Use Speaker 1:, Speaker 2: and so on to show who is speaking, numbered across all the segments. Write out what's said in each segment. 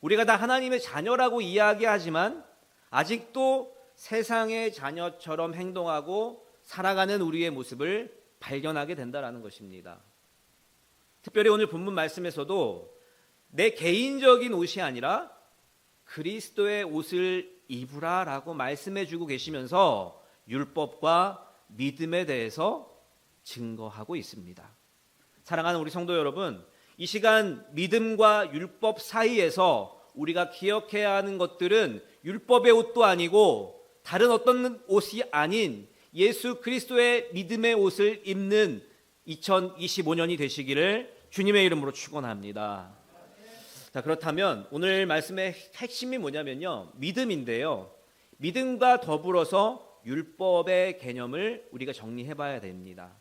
Speaker 1: 우리가 다 하나님의 자녀라고 이야기하지만 아직도 세상의 자녀처럼 행동하고 살아가는 우리의 모습을 발견하게 된다라는 것입니다. 특별히 오늘 본문 말씀에서도 내 개인적인 옷이 아니라 그리스도의 옷을 입으라라고 말씀해 주고 계시면서 율법과 믿음에 대해서 증거하고 있습니다. 사랑하는 우리 성도 여러분, 이 시간 믿음과 율법 사이에서 우리가 기억해야 하는 것들은 율법의 옷도 아니고 다른 어떤 옷이 아닌 예수 그리스도의 믿음의 옷을 입는 2025년이 되시기를 주님의 이름으로 축원합니다. 자, 그렇다면 오늘 말씀의 핵심이 뭐냐면요. 믿음인데요. 믿음과 더불어서 율법의 개념을 우리가 정리해 봐야 됩니다.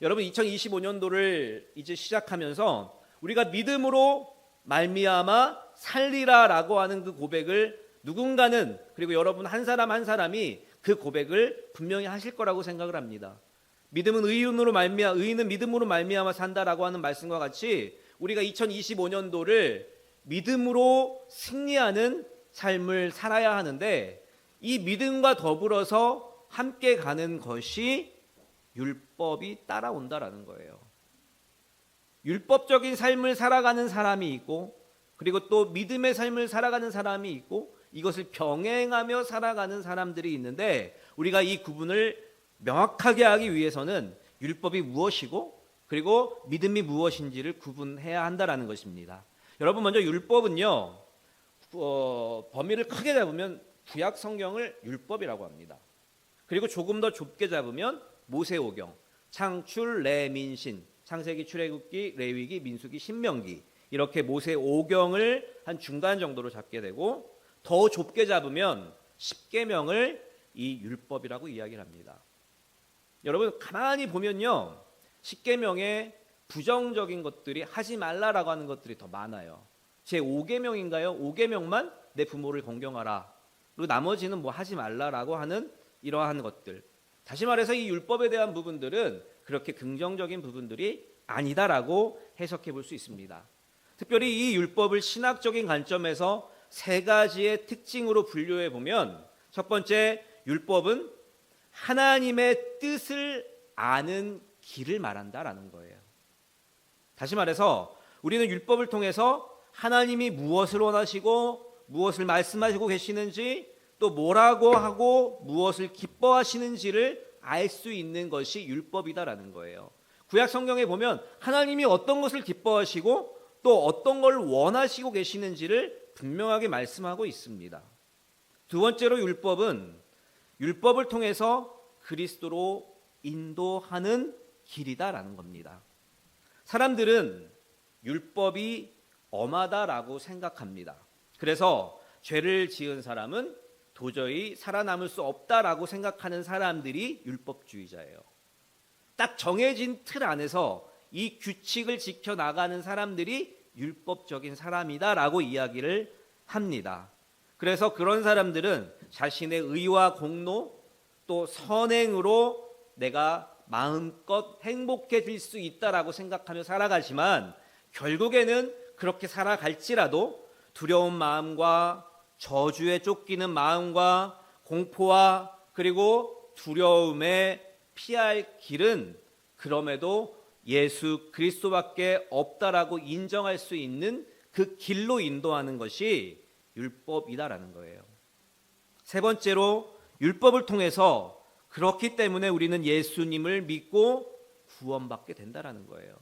Speaker 1: 여러분 2025년도를 이제 시작하면서 우리가 믿음으로 말미암아 살리라라고 하는 그 고백을 누군가는 그리고 여러분 한 사람 한 사람이 그 고백을 분명히 하실 거라고 생각을 합니다. 믿음은 의인으로 말미암아 의인은 믿음으로 말미암아 산다라고 하는 말씀과 같이 우리가 2025년도를 믿음으로 승리하는 삶을 살아야 하는데 이 믿음과 더불어서 함께 가는 것이 율법이 따라온다라는 거예요. 율법적인 삶을 살아가는 사람이 있고 그리고 또 믿음의 삶을 살아가는 사람이 있고 이것을 병행하며 살아가는 사람들이 있는데 우리가 이 구분을 명확하게 하기 위해서는 율법이 무엇이고 그리고 믿음이 무엇인지를 구분해야 한다라는 것입니다. 여러분 먼저 율법은요 어, 범위를 크게 잡으면 구약 성경을 율법이라고 합니다. 그리고 조금 더 좁게 잡으면 모세오경, 창출, 레민신, 창세기, 출애굽기, 레위기, 민수기, 신명기 이렇게 모세오경을 한 중간 정도로 잡게 되고 더 좁게 잡으면 십계명을 이 율법이라고 이야기를 합니다. 여러분 가만히 보면요. 십계명에 부정적인 것들이 하지 말라라고 하는 것들이 더 많아요. 제 5계명인가요? 5계명만 내 부모를 공경하라. 그리고 나머지는 뭐 하지 말라라고 하는 이러한 것들. 다시 말해서 이 율법에 대한 부분들은 그렇게 긍정적인 부분들이 아니다라고 해석해 볼 수 있습니다. 특별히 이 율법을 신학적인 관점에서 세 가지의 특징으로 분류해 보면 첫 번째 율법은 하나님의 뜻을 아는 길을 말한다라는 거예요. 다시 말해서 우리는 율법을 통해서 하나님이 무엇을 원하시고 무엇을 말씀하시고 계시는지 또 뭐라고 하고 무엇을 기뻐하시는지를 알 수 있는 것이 율법이다라는 거예요. 구약 성경에 보면 하나님이 어떤 것을 기뻐하시고 또 어떤 걸 원하시고 계시는지를 분명하게 말씀하고 있습니다. 두 번째로 율법은 율법을 통해서 그리스도로 인도하는 길이다라는 겁니다. 사람들은 율법이 엄하다라고 생각합니다. 그래서 죄를 지은 사람은 도저히 살아남을 수 없다라고 생각하는 사람들이 율법주의자예요. 딱 정해진 틀 안에서 이 규칙을 지켜 나가는 사람들이 율법적인 사람이다라고 이야기를 합니다. 그래서 그런 사람들은 자신의 의와 공로 또 선행으로 내가 마음껏 행복해질 수 있다라고 생각하며 살아가지만 결국에는 그렇게 살아갈지라도 두려운 마음과 저주에 쫓기는 마음과 공포와 그리고 두려움에 피할 길은 그럼에도 예수 그리스도밖에 없다라고 인정할 수 있는 그 길로 인도하는 것이 율법이다라는 거예요. 세 번째로 율법을 통해서 그렇기 때문에 우리는 예수님을 믿고 구원받게 된다라는 거예요.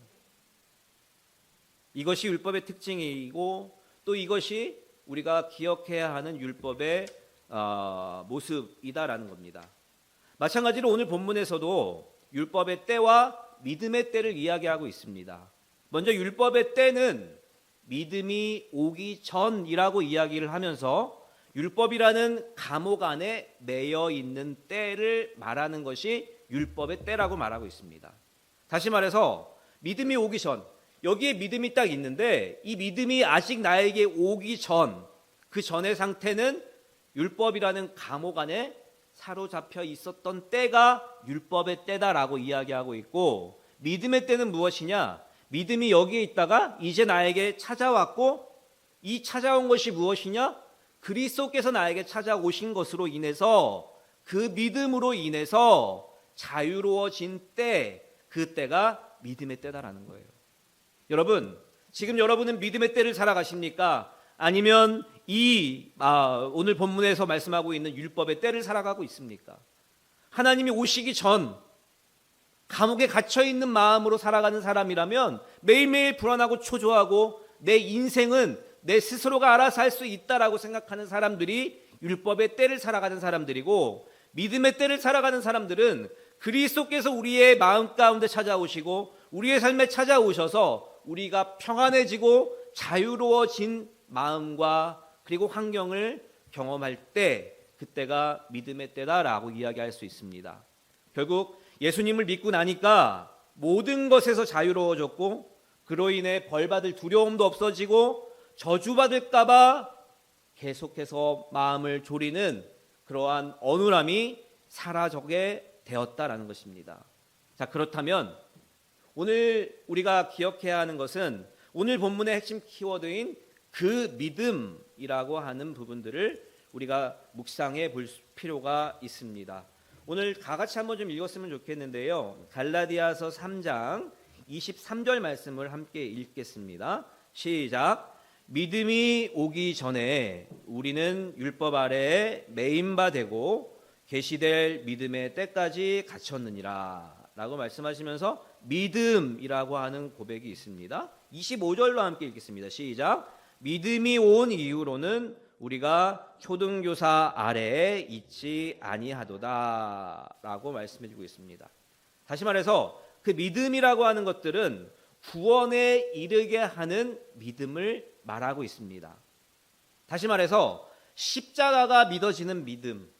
Speaker 1: 이것이 율법의 특징이고 또 이것이 우리가 기억해야 하는 율법의 어, 모습이다라는 겁니다. 마찬가지로 오늘 본문에서도 율법의 때와 믿음의 때를 이야기하고 있습니다. 먼저 율법의 때는 믿음이 오기 전이라고 이야기를 하면서 율법이라는 감옥 안에 매여 있는 때를 말하는 것이 율법의 때라고 말하고 있습니다. 다시 말해서 믿음이 오기 전 여기에 믿음이 딱 있는데 이 믿음이 아직 나에게 오기 전 그 전의 상태는 율법이라는 감옥 안에 사로잡혀 있었던 때가 율법의 때다라고 이야기하고 있고 믿음의 때는 무엇이냐? 믿음이 여기에 있다가 이제 나에게 찾아왔고 이 찾아온 것이 무엇이냐? 그리스도께서 나에게 찾아오신 것으로 인해서 그 믿음으로 인해서 자유로워진 때 그때가 믿음의 때다라는 거예요. 여러분, 지금 여러분은 믿음의 때를 살아가십니까? 아니면 이 아, 오늘 본문에서 말씀하고 있는 율법의 때를 살아가고 있습니까? 하나님이 오시기 전 감옥에 갇혀 있는 마음으로 살아가는 사람이라면 매일매일 불안하고 초조하고 내 인생은 내 스스로가 알아서 할 수 있다라고 생각하는 사람들이 율법의 때를 살아가는 사람들이고 믿음의 때를 살아가는 사람들은 그리스도께서 우리의 마음 가운데 찾아오시고 우리의 삶에 찾아오셔서 우리가 평안해지고 자유로워진 마음과 그리고 환경을 경험할 때 그때가 믿음의 때다라고 이야기할 수 있습니다. 결국 예수님을 믿고 나니까 모든 것에서 자유로워졌고 그로 인해 벌받을 두려움도 없어지고 저주받을까봐 계속해서 마음을 졸이는 그러한 어눌함이 사라져게 되었다라는 것입니다. 자, 그렇다면 오늘 우리가 기억해야 하는 것은 오늘 본문의 핵심 키워드인 그 믿음이라고 하는 부분들을 우리가 묵상해 볼 필요가 있습니다. 오늘 다 같이 한번 좀 읽었으면 좋겠는데요. 갈라디아서 3장 23절 말씀을 함께 읽겠습니다. 시작. 믿음이 오기 전에 우리는 율법 아래에 매인 바 되고 계시될 믿음의 때까지 갇혔느니라. 라고 말씀하시면서 믿음이라고 하는 고백이 있습니다. 25절로 함께 읽겠습니다. 시작. 믿음이 온 이후로는 우리가 초등교사 아래에 있지 아니하도다라고 말씀해 주고 있습니다. 다시 말해서 그 믿음이라고 하는 것들은 구원에 이르게 하는 믿음을 말하고 있습니다. 다시 말해서 십자가가 믿어지는 믿음.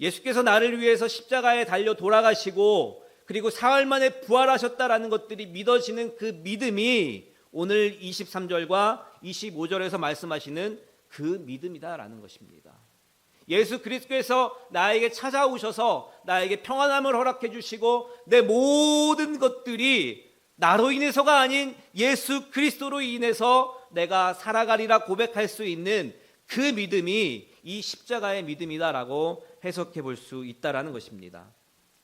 Speaker 1: 예수께서 나를 위해서 십자가에 달려 돌아가시고 그리고 사흘 만에 부활하셨다라는 것들이 믿어지는 그 믿음이 오늘 23절과 25절에서 말씀하시는 그 믿음이다라는 것입니다. 예수 그리스도께서 나에게 찾아오셔서 나에게 평안함을 허락해 주시고 내 모든 것들이 나로 인해서가 아닌 예수 그리스도로 인해서 내가 살아가리라 고백할 수 있는 그 믿음이 이 십자가의 믿음이다라고 해석해 볼 수 있다라는 것입니다.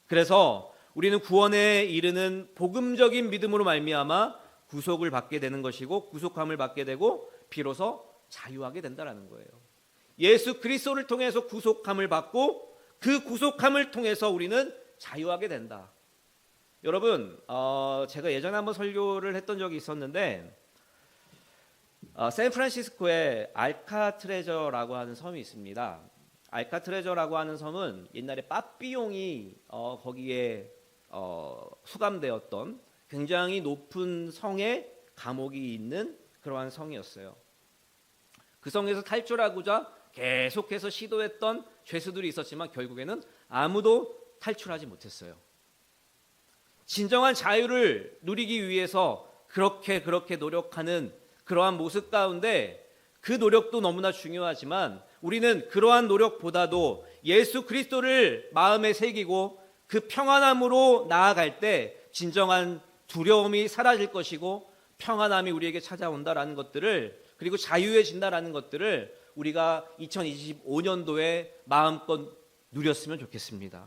Speaker 1: 그래서 우리는 구원에 이르는 복음적인 믿음으로 말미암아 구속을 받게 되는 것이고 구속함을 받게 되고 비로소 자유하게 된다라는 거예요. 예수 그리스도를 통해서 구속함을 받고 그 구속함을 통해서 우리는 자유하게 된다. 여러분, 어, 제가 예전에 한번 설교를 했던 적이 있었는데 어, 샌프란시스코에 알카트레저라고 하는 섬이 있습니다. 알카트레저라고 하는 섬은 옛날에 빠삐용이 어, 거기에 어, 수감되었던 굉장히 높은 성에 감옥이 있는 그러한 성이었어요. 그 성에서 탈출하고자 계속해서 시도했던 죄수들이 있었지만 결국에는 아무도 탈출하지 못했어요. 진정한 자유를 누리기 위해서 그렇게 그렇게 노력하는 그러한 모습 가운데 그 노력도 너무나 중요하지만 우리는 그러한 노력보다도 예수 그리스도를 마음에 새기고 그 평안함으로 나아갈 때 진정한 두려움이 사라질 것이고 평안함이 우리에게 찾아온다라는 것들을 그리고 자유해진다라는 것들을 우리가 2025년도에 마음껏 누렸으면 좋겠습니다.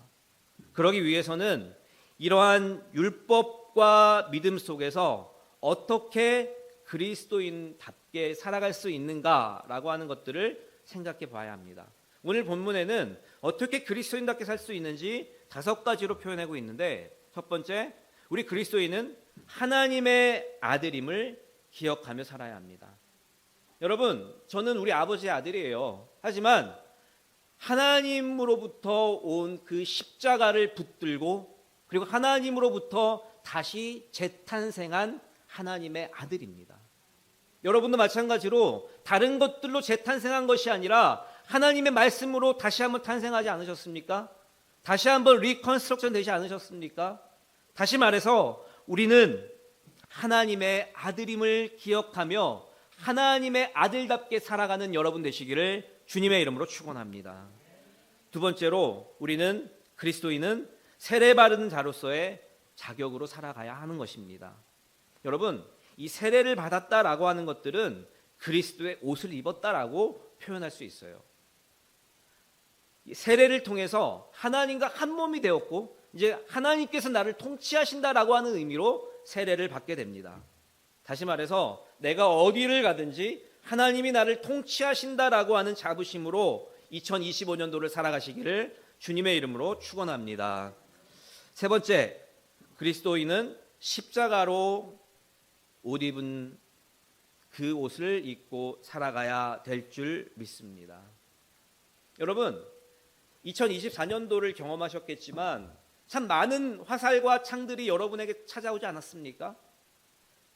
Speaker 1: 그러기 위해서는 이러한 율법과 믿음 속에서 어떻게 그리스도인답게 살아갈 수 있는가라고 하는 것들을 생각해 봐야 합니다. 오늘 본문에는 어떻게 그리스도인답게 살 수 있는지 다섯 가지로 표현하고 있는데 첫 번째, 우리 그리스도인은 하나님의 아들임을 기억하며 살아야 합니다. 여러분, 저는 우리 아버지의 아들이에요. 하지만 하나님으로부터 온 그 십자가를 붙들고 그리고 하나님으로부터 다시 재탄생한 하나님의 아들입니다. 여러분도 마찬가지로 다른 것들로 재탄생한 것이 아니라 하나님의 말씀으로 다시 한번 탄생하지 않으셨습니까? 다시 한번 리컨스트럭션 되지 않으셨습니까? 다시 말해서 우리는 하나님의 아들임을 기억하며 하나님의 아들답게 살아가는 여러분 되시기를 주님의 이름으로 축원합니다. 두 번째로 우리는 그리스도인은 세례 받은 자로서의 자격으로 살아가야 하는 것입니다. 여러분, 이 세례를 받았다라고 하는 것들은 그리스도의 옷을 입었다라고 표현할 수 있어요. 이 세례를 통해서 하나님과 한 몸이 되었고 이제 하나님께서 나를 통치하신다라고 하는 의미로 세례를 받게 됩니다. 다시 말해서 내가 어디를 가든지 하나님이 나를 통치하신다라고 하는 자부심으로 2025년도를 살아가시기를 주님의 이름으로 축원합니다. 세 번째, 그리스도인은 십자가로 옷 입은 그 옷을 입고 살아가야 될 줄 믿습니다. 여러분, 2024년도를 경험하셨겠지만 참 많은 화살과 창들이 여러분에게 찾아오지 않았습니까?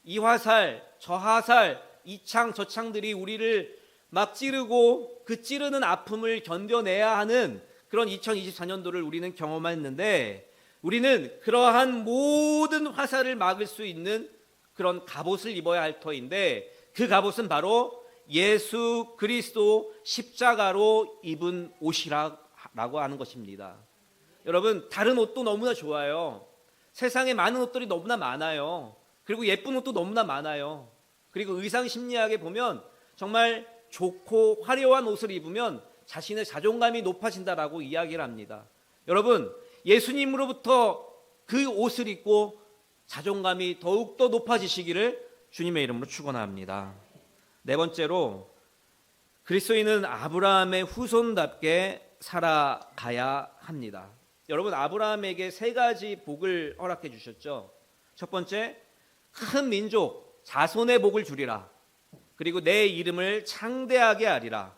Speaker 1: 이 화살, 저 화살, 이 창, 저 창들이 우리를 막 찌르고 그 찌르는 아픔을 견뎌내야 하는 그런 2024년도를 우리는 경험했는데 우리는 그러한 모든 화살을 막을 수 있는 그런 갑옷을 입어야 할 터인데 그 갑옷은 바로 예수 그리스도 십자가로 입은 옷이라 고 하는 것입니다. 여러분 다른 옷도 너무나 좋아요. 세상에 많은 옷들이 너무나 많아요. 그리고 예쁜 옷도 너무나 많아요. 그리고 의상 심리학에 보면 정말 좋고 화려한 옷을 입으면 자신의 자존감이 높아진다라고 이야기를 합니다. 여러분, 예수님으로부터 그 옷을 입고 자존감이 더욱더 높아지시기를 주님의 이름으로 축원합니다. 네 번째로 그리스도인은 아브라함의 후손답게 살아가야 합니다. 여러분 아브라함에게 세 가지 복을 허락해 주셨죠. 첫 번째, 큰 민족 자손의 복을 주리라. 그리고 내 이름을 창대하게 하리라.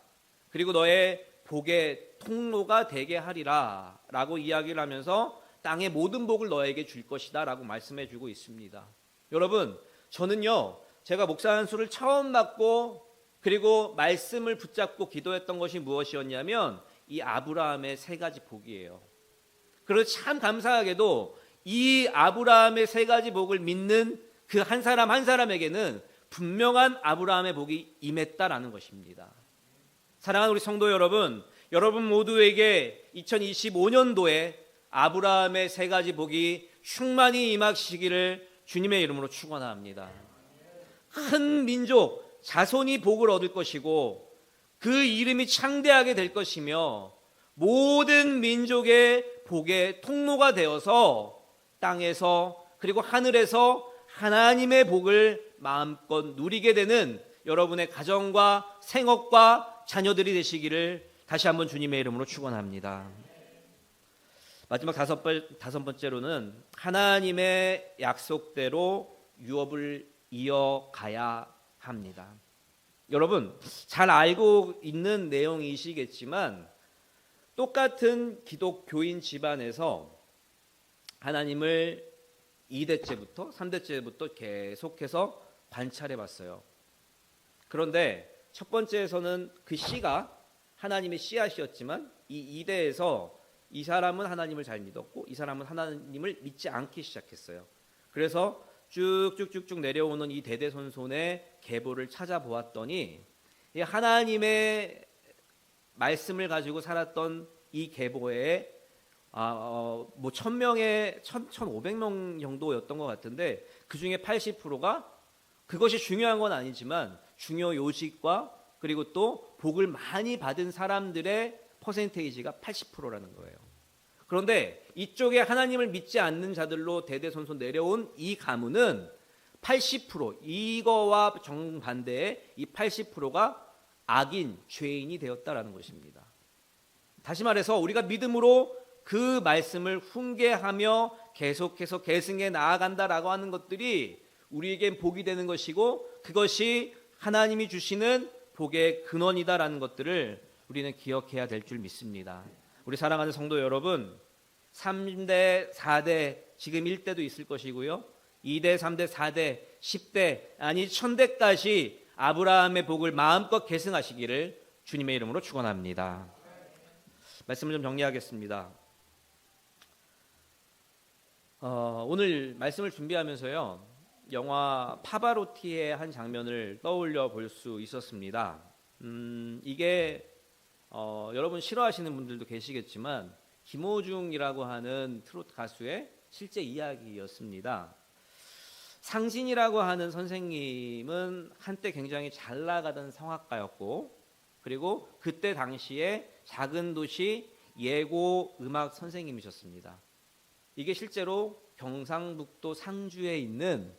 Speaker 1: 그리고 너의 복의 통로가 되게 하리라. 라고 이야기를 하면서 땅의 모든 복을 너에게 줄 것이다. 라고 말씀해 주고 있습니다. 여러분, 저는요, 제가 목사 한수를 처음 맡고 그리고 말씀을 붙잡고 기도했던 것이 무엇이었냐면 이 아브라함의 세 가지 복이에요. 그래서 참 감사하게도 이 아브라함의 세 가지 복을 믿는 그 한 사람 한 사람에게는 분명한 아브라함의 복이 임했다라는 것입니다. 사랑하는 우리 성도 여러분, 여러분 모두에게 2025년도에 아브라함의 세 가지 복이 충만히 임하시기를 주님의 이름으로 축원합니다. 큰 민족 자손이 복을 얻을 것이고 그 이름이 창대하게 될 것이며 모든 민족의 복의 통로가 되어서 땅에서 그리고 하늘에서 하나님의 복을 마음껏 누리게 되는 여러분의 가정과 생업과 자녀들이 되시기를 다시 한번 주님의 이름으로 축원합니다. 마지막 다섯, 번, 다섯 번째로는 하나님의 약속대로 유업을 이어가야 합니다. 여러분 잘 알고 있는 내용이시겠지만 똑같은 기독교인 집안에서 하나님을 2대째부터 3대째부터 계속해서 관찰해 봤어요. 그런데 첫 번째에서는 그 씨가 하나님의 씨앗이었지만 이 2대에서 이 사람은 하나님을 잘 믿었고 이 사람은 하나님을 믿지 않기 시작했어요. 그래서 쭉쭉쭉쭉 내려오는 이 대대손손의 계보를 찾아보았더니 이 하나님의 말씀을 가지고 살았던 이 계보에 아, 어, 뭐 천, 천오백 명 정도였던 것 같은데 그 중에 80%가 그것이 중요한 건 아니지만 중요 요직과 그리고 또 복을 많이 받은 사람들의 퍼센테이지가 80%라는 거예요. 그런데 이쪽에 하나님을 믿지 않는 자들로 대대손손 내려온 이 가문은 80% 이거와 정반대의 이 80%가 악인 죄인이 되었다라는 것입니다. 다시 말해서 우리가 믿음으로 그 말씀을 훈계하며 계속해서 계승해 나아간다라고 하는 것들이 우리에겐 복이 되는 것이고 그것이 하나님이 주시는 복의 근원이다라는 것들을 우리는 기억해야 될 줄 믿습니다. 우리 사랑하는 성도 여러분, 3대, 4대, 지금 1대도 있을 것이고요. 2대, 3대, 4대, 10대, 아니 1000대까지 아브라함의 복을 마음껏 계승하시기를 주님의 이름으로 축원합니다. 말씀을 좀 정리하겠습니다. 어, 오늘 말씀을 준비하면서요. 영화 파바로티의 한 장면을 떠올려 볼 수 있었습니다. 음, 이게 어, 여러분 싫어하시는 분들도 계시겠지만 김호중이라고 하는 트로트 가수의 실제 이야기였습니다. 상진이라고 하는 선생님은 한때 굉장히 잘 나가던 성악가였고 그리고 그때 당시에 작은 도시 예고 음악 선생님이셨습니다. 이게 실제로 경상북도 상주에 있는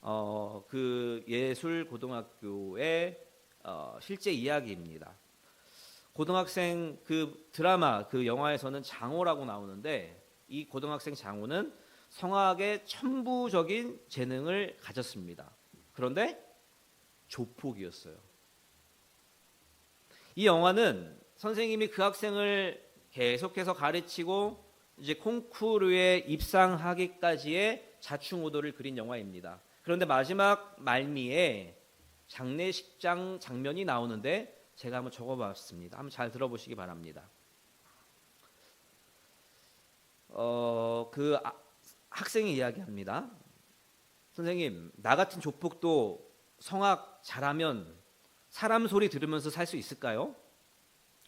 Speaker 1: 어, 그 예술 고등학교의 어, 실제 이야기입니다. 고등학생 그 드라마 그 영화에서는 장호라고 나오는데 이 고등학생 장호는 성악의 천부적인 재능을 가졌습니다. 그런데 조폭이었어요. 이 영화는 선생님이 그 학생을 계속해서 가르치고 이제 콩쿠르에 입상하기까지의 자충우도를 그린 영화입니다. 그런데 마지막 말미에 장례식장 장면이 나오는데 제가 한번 적어봤습니다. 한번 잘 들어보시기 바랍니다. 어, 그 아- 학생이 이야기합니다. 선생님, 나 같은 조폭도 성악 잘하면 사람 소리 들으면서 살 수 있을까요?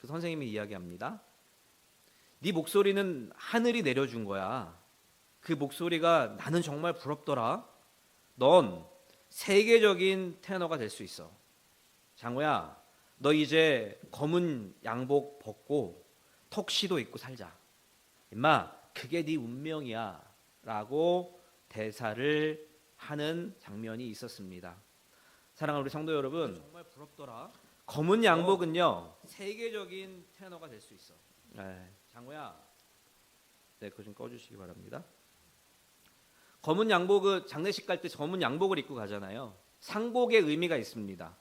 Speaker 1: 그 선생님이 이야기합니다. 네 목소리는 하늘이 내려준 거야. 그 목소리가 나는 정말 부럽더라. 넌 세계적인 테너가 될 수 있어. 장호야, 너 이제 검은 양복 벗고 턱시도 입고 살자. 임마, 그게 네 운명이야. 라고 대사를 하는 장면이 있었습니다. 사랑하는 우리 성도 여러분, 정말 부럽더라. 검은 양복은요 세계적인 테너가 될 수 있어. 네, 장호야, 네, 그거 좀 꺼주시기 바랍니다. 검은 양복은 장례식 갈 때 검은 양복을 입고 가잖아요. 상복의 의미가 있습니다.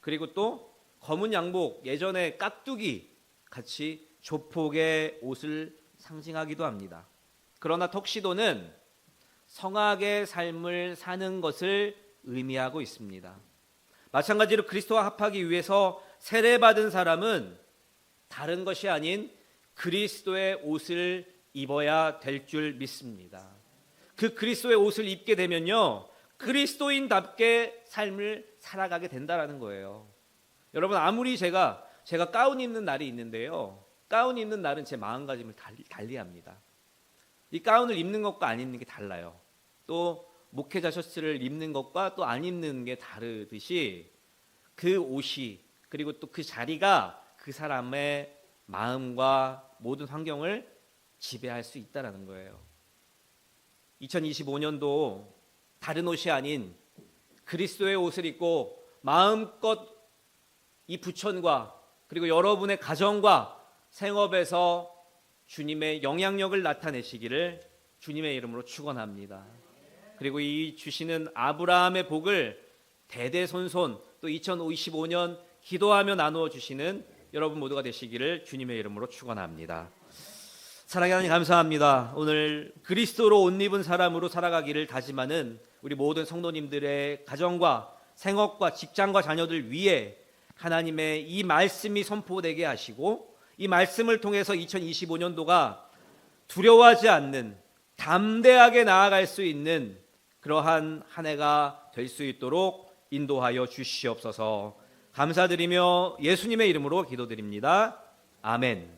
Speaker 1: 그리고 또 검은 양복 예전에 깍두기 같이 조폭의 옷을 상징하기도 합니다. 그러나 턱시도는 성악의 삶을 사는 것을 의미하고 있습니다. 마찬가지로 그리스도와 합하기 위해서 세례받은 사람은 다른 것이 아닌 그리스도의 옷을 입어야 될 줄 믿습니다. 그 그리스도의 옷을 입게 되면요. 그리스도인답게 삶을 살아가게 된다라는 거예요. 여러분 아무리 제가 제가 가운 입는 날이 있는데요. 가운 입는 날은 제 마음가짐을 달리, 달리 합니다. 이 가운을 입는 것과 안 입는 게 달라요. 또 목회자 셔츠를 입는 것과 또 안 입는 게 다르듯이 그 옷이 그리고 또 그 자리가 그 사람의 마음과 모든 환경을 지배할 수 있다라는 거예요. 2025년도 다른 옷이 아닌 그리스도의 옷을 입고 마음껏 이 부천과 그리고 여러분의 가정과 생업에서 주님의 영향력을 나타내시기를 주님의 이름으로 축원합니다. 그리고 이 주시는 아브라함의 복을 대대손손 또 2025년 기도하며 나누어 주시는 여러분 모두가 되시기를 주님의 이름으로 축원합니다. 사랑의 하나님 감사합니다. 오늘 그리스도로 옷 입은 사람으로 살아가기를 다짐하는 우리 모든 성도님들의 가정과 생업과 직장과 자녀들 위해 하나님의 이 말씀이 선포되게 하시고 이 말씀을 통해서 2025년도가 두려워하지 않는 담대하게 나아갈 수 있는 그러한 한 해가 될 수 있도록 인도하여 주시옵소서. 감사드리며 예수님의 이름으로 기도드립니다. 아멘.